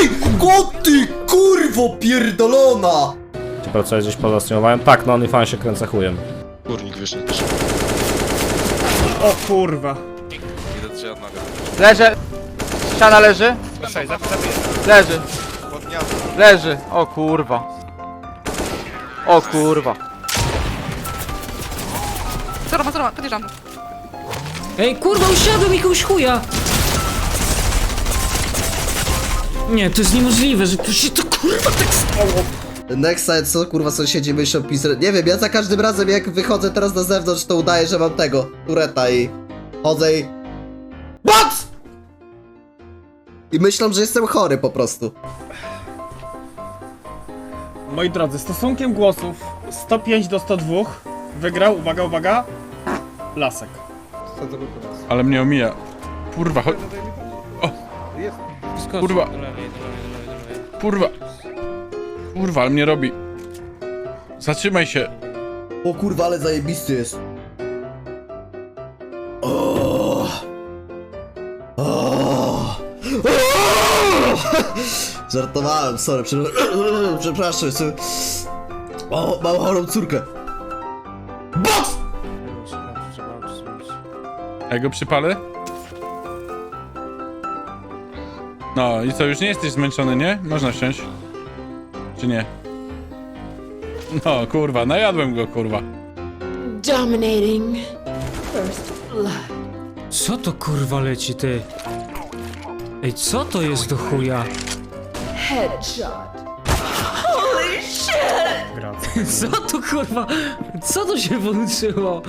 Ej! Go ty kurwo pierdolona! Czy pracujesz gdzieś poza streamowaniem? Tak, no OnlyFans się kręcę chujem. Górnik wyszedł. O kurwa. Idę trzy od noga. Leży. Ściana leży. Leży. Leży. O kurwa. O kurwa. Zero, zero, podjeżdżam. Ej, kurwa, usiadłem jakiegoś chuja! Nie, to jest niemożliwe, że to się to kurwa tak stało. Next side, co kurwa sąsiedzi myślą pisać? Nie wiem, ja za każdym razem jak wychodzę teraz na zewnątrz, to udaję, że mam tego, tureta i chodzę i... BOX! I myślą, że jestem chory po prostu. Moi drodzy, stosunkiem głosów 105 do 102 wygrał, uwaga, uwaga, Lasek. Ale mnie omija. Kurwa, chodź. Kurwa. Kurwa. Kurwa, ale mnie robi. Zatrzymaj się. O kurwa, ale zajebisty jest. O! O! O! Żartowałem, sorry, prze... przepraszam, jestem... O, mam chorą córkę. BOX! Ja go przypalę? No i co, już nie jesteś zmęczony, nie? Można wsiąść. Czy nie? No, kurwa, najadłem go, kurwa. Dominating. First blood. Co to kurwa leci, ty? Ej, co to jest do chuja? Headshot. Co to kurwa? Co to się włączyło?